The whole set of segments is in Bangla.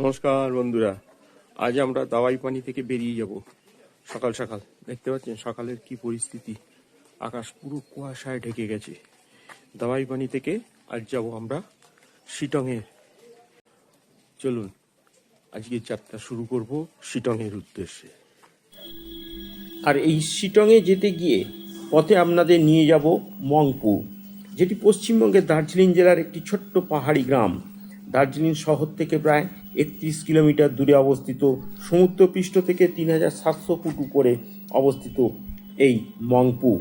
নমস্কার বন্ধুরা, আজ আমরা দাওয়াই পানি থেকে বেরিয়ে যাব। সকাল সকাল, দেখতে পাচ্ছেন সকালের কি পরিস্থিতি? আকাশ পুরো কুয়াশায় ঢেকে গেছে। দাওয়াই পানি থেকে আজ যাব আমরা শিটংয়ে চলুন আজকে যাত্রা শুরু করব শিটংয়ের উদ্দেশ্যে। আর এই শিটংয়ে যেতে গিয়ে পথে আপনাদের নিয়ে যাব মংপু যেটি পশ্চিমবঙ্গের দার্জিলিং জেলার একটি ছোট্ট পাহাড়ি গ্রাম। দার্জিলিং শহর থেকে প্রায় একত্রিশ কিলোমিটার দূরে অবস্থিত সমুদ্রপৃষ্ঠ থেকে তিন হাজার সাতশো ফুট উপরে অবস্থিত এই মংপু।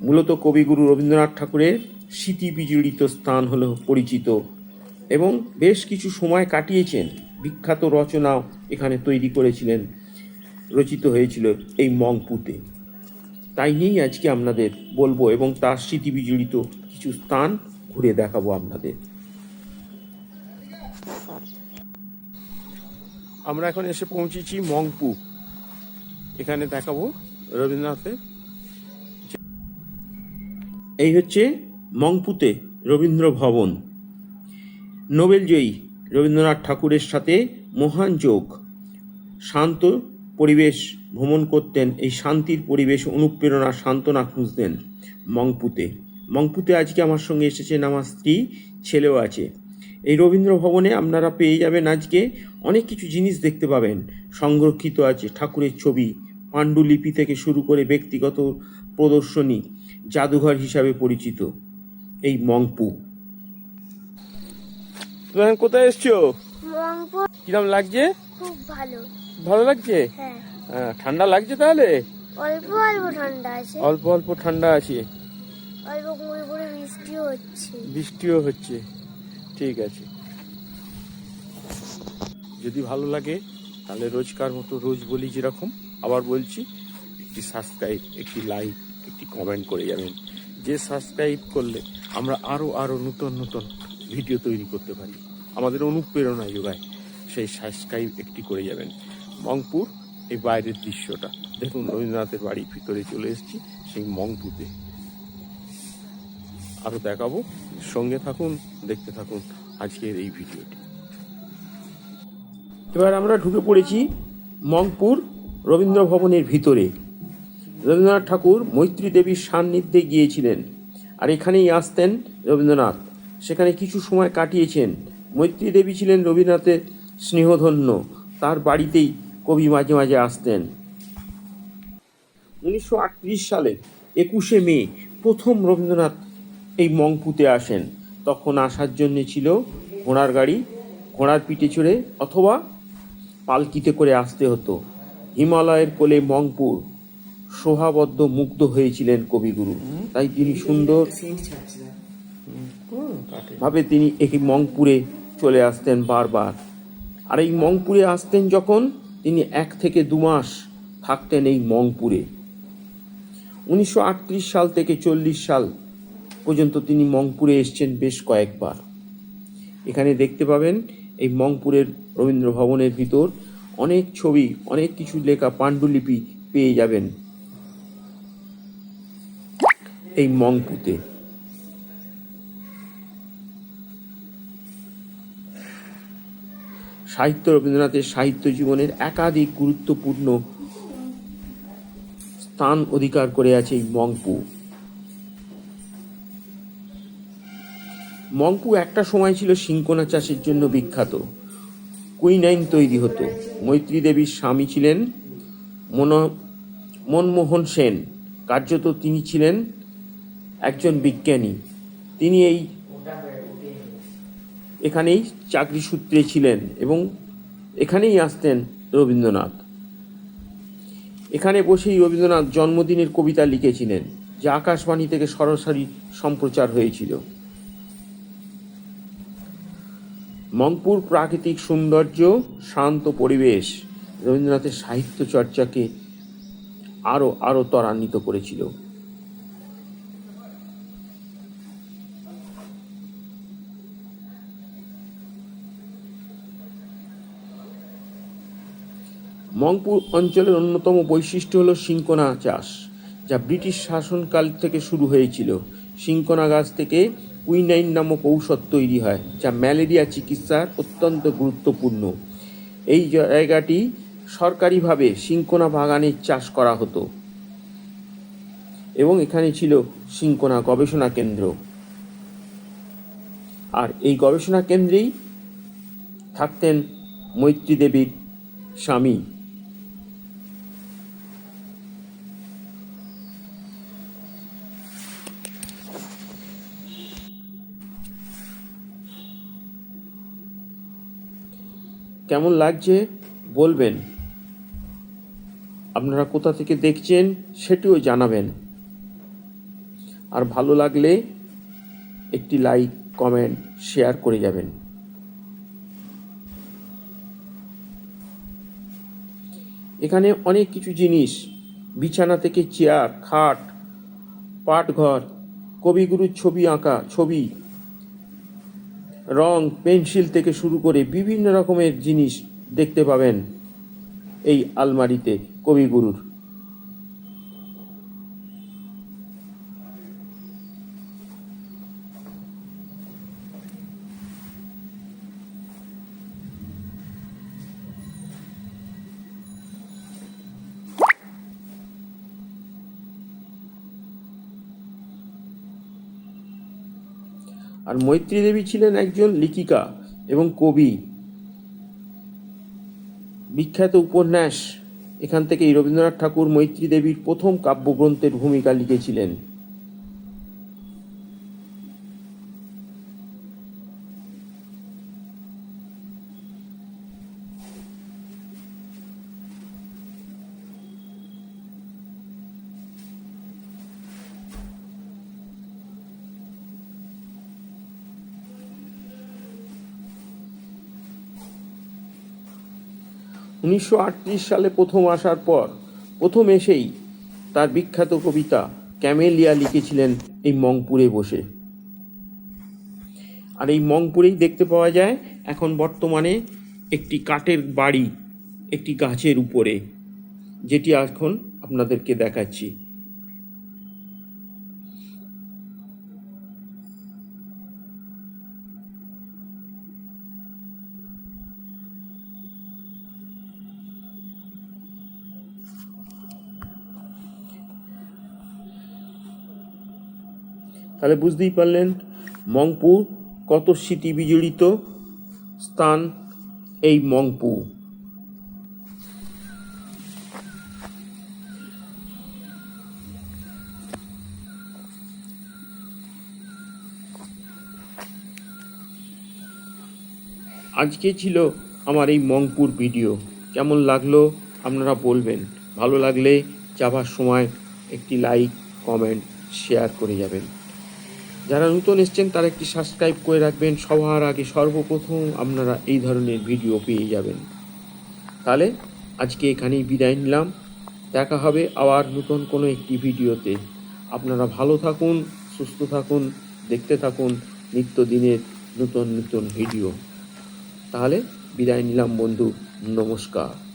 মূলত কবিগুরু রবীন্দ্রনাথ ঠাকুরের স্মৃতি বিজড়িত স্থান হলো পরিচিত এবং বেশ কিছু সময় কাটিয়েছেন। বিখ্যাত রচনাও এখানে তৈরি করেছিলেন, রচিত হয়েছিল এই মংপুতে। তাই নিয়েই আজকে আপনাদের বলব এবং তার স্মৃতি বিজড়িত কিছু স্থান ঘুরে দেখাবো আপনাদের। আমরা এখন এসে পৌঁছেছি মংপু। এখানে দেখাবো রবীন্দ্রনাথের এই হচ্ছে মংপুতে রবীন্দ্র ভবন। নোবেলজয়ী রবীন্দ্রনাথ ঠাকুরের সাথে মহান যোগ। শান্ত পরিবেশ ভ্রমণ করতেন, এই শান্তির পরিবেশ অনুপ্রেরণা সান্ত্বনা খুঁজতেন মংপুতে। মংপুতে আজকে আমার সঙ্গে এসেছেন আমার স্ত্রী, ছেলেও আছে। এই রবীন্দ্র ভবনে আপনারা পেয়ে যাবেন আজকে অনেক কিছু জিনিস দেখতে পাবেন। সংরক্ষিত আছে ঠাকুরের ছবি পাণ্ডুলিপি থেকে শুরু করে ব্যক্তিগত প্রদর্শনী জাদুঘর হিসাবে পরিচিত। এই মংপু। তুমি কোথায় এসছো? কিরম লাগছে? খুব ভালো। ভালো লাগছে? হ্যাঁ। ঠান্ডা লাগছে তাহলে? অল্প অল্প ঠান্ডা আছে। অল্প অল্প ঠান্ডা আছে। অল্প করে করে বৃষ্টিও হচ্ছে। বৃষ্টিও হচ্ছে। ঠিক আছে। যদি ভালো লাগে, তাহলে রোজকার মতো রোজ বলি যেরকম। আবার বলছি, একটি সাবস্ক্রাইব একটি লাইক একটি কমেন্ট করে যাবেন। যে সাবস্ক্রাইব করলে আমরা আরও আরও নতুন নতুন ভিডিও তৈরি করতে পারি। আমাদের অনুপ্রেরণা যোগায়, সেই সাবস্ক্রাইব একটি করে যাবেন। মংপুর, এই বাইরের দৃশ্যটা। দেখুন রবীন্দ্রনাথের বাড়ির ভিতরে চলে এসেছি, সেই মংপুতে আরও দেখাবো। সঙ্গে থাকুন, দেখতে থাকুন আজকের এই ভিডিওটি এবার আমরা ঢুকে পড়েছি মংপুর রবীন্দ্র ভবনের ভিতরে। রবীন্দ্রনাথ ঠাকুর মৈত্রী দেবীর সান্নিধ্যে গিয়েছিলেন আর এখানেই আসতেন রবীন্দ্রনাথ। সেখানে কিছু সময় কাটিয়েছেন। মৈত্রী দেবী ছিলেন রবীন্দ্রনাথের স্নেহধন্য। তার বাড়িতেই কবি মাঝে মাঝে আসতেন। উনিশশো আটত্রিশ সালে একুশে মে প্রথম রবীন্দ্রনাথ এই মংপুতে আসেন। তখন আসার জন্য ছিল ঘোড়ার গাড়ি, ঘোড়ার পিঠে চড়ে অথবা পালকিতে করে আসতে হতো। হিমালয়ের কোলে মংপুর শোভাবদ্ধ মুগ্ধ হয়েছিলেন কবিগুরু। তাই তিনি সুন্দর ভাবে তিনি এই মংপুরে চলে আসতেন বারবার। আর এই মংপুরে আসতেন যখন তিনি এক থেকে দু মাস থাকতেন এই মংপুরে। উনিশশো আটত্রিশ সাল থেকে চল্লিশ সাল পর্যন্ত তিনি মংপুরে এসছেন বেশ কয়েকবার। এখানে দেখতে পাবেন এই মংপুরের রবীন্দ্র ভবনের ভিতর অনেক ছবি, অনেক কিছু লেখা পাণ্ডুলিপি পেয়ে যাবেন এই মংপুতে। সাহিত্য রবীন্দ্রনাথের সাহিত্য জীবনের একাধিক গুরুত্বপূর্ণ স্থান অধিকার করে আছে এই মংপু। মংপু একটা সময় ছিল সিংকোনা চাষের জন্য বিখ্যাত। কুইনাইন তৈরি হতো। মৈত্রী দেবীর স্বামী ছিলেন মন, মনমোহন সেন। কার্যত তিনি ছিলেন একজন বিজ্ঞানী। তিনি এই এখানেই চাকরি সূত্রে ছিলেন এবং এখানেই আসতেন রবীন্দ্রনাথ। এখানে বসেই রবীন্দ্রনাথ জন্মদিনের কবিতা লিখেছিলেন, যা আকাশবাণী থেকে সরাসরি সম্প্রচার হয়েছিল। মংপুর প্রাকৃতিক সৌন্দর্য, শান্ত পরিবেশ, রবীন্দ্রনাথের সাহিত্য চর্চাকে আরও আরও ত্বরান্বিত করেছিল। মংপুর অঞ্চলের অন্যতম বৈশিষ্ট্য হলো সিংকোনা চাষ, যা ব্রিটিশ শাসনকাল থেকে শুরু হয়েছিল। সিংকোনা গাছ থেকে কুইনাইন নামক ঔষধ তৈরি হয়, যা ম্যালেরিয়া চিকিৎসার অত্যন্ত গুরুত্বপূর্ণ। এই জায়গাটি সরকারিভাবে সিঙ্কোনা বাগানের চাষ করা হতো এবং এখানে ছিল সিঙ্কোনা গবেষণা কেন্দ্র। আর এই গবেষণা কেন্দ্রেই থাকতেন মৈত্রী দেবীর স্বামী কেমন লাগছে বলবেন। আপনারা কোথা থেকে দেখছেন সেটিও জানাবেন। আর ভালো লাগলে একটি লাইক, কমেন্ট, শেয়ার করে যাবেন। এখানে অনেক কিছু জিনিস, বিছানা থেকে চেয়ার, খাট, পাটঘর, কবিগুরুর ছবি আঁকা, ছবি রং পেন্সিল থেকে শুরু করে বিভিন্ন রকমের জিনিস দেখতে পাবেন এই আলমারিতে কবিগুরুর। আর মৈত্রী দেবী ছিলেন একজন লিখিকা এবং কবি। বিখ্যাত উপন্যাস এখান থেকেই রবীন্দ্রনাথ ঠাকুর মৈত্রী দেবীর প্রথম কাব্যগ্রন্থের ভূমিকা লিখেছিলেন। উনিশশো আটত্রিশ সালে প্রথম আসার পর প্রথম এসেই তার বিখ্যাত কবিতা ক্যামেলিয়া লিখেছিলেন এই মংপুরে বসে। আর এই মংপুরেই দেখতে পাওয়া যায় এখন বর্তমানে একটি কাঠের বাড়ি, একটি গাছের উপরে, যেটি এখন আপনাদেরকে দেখাচ্ছি। তাহলে বুঝতেই পারলেন মংপু কত স্মৃতি বিজড়িত স্থান এই মংপু আজকে ছিল আমার এই মংপুর ভিডিও। কেমন লাগল আপনারা বলবেন। ভালো লাগলে যাবার সময় একটি লাইক, কমেন্ট, শেয়ার করে যাবেন। যারা নতুন এসছেন, তারা একটি সাবস্ক্রাইব করে রাখবেন। সবার আগে সর্বপ্রথম আপনারা এই ধরনের ভিডিও পেয়ে যাবেন। তাহলে আজকে এখানেই বিদায় নিলাম। দেখা হবে আবার নতুন কোনো একটি ভিডিওতে আপনারা ভালো থাকুন, সুস্থ থাকুন, দেখতে থাকুন। নিত্যদিনের নতুন নতুন ভিডিও তাহলে বিদায় নিলাম বন্ধু। নমস্কার।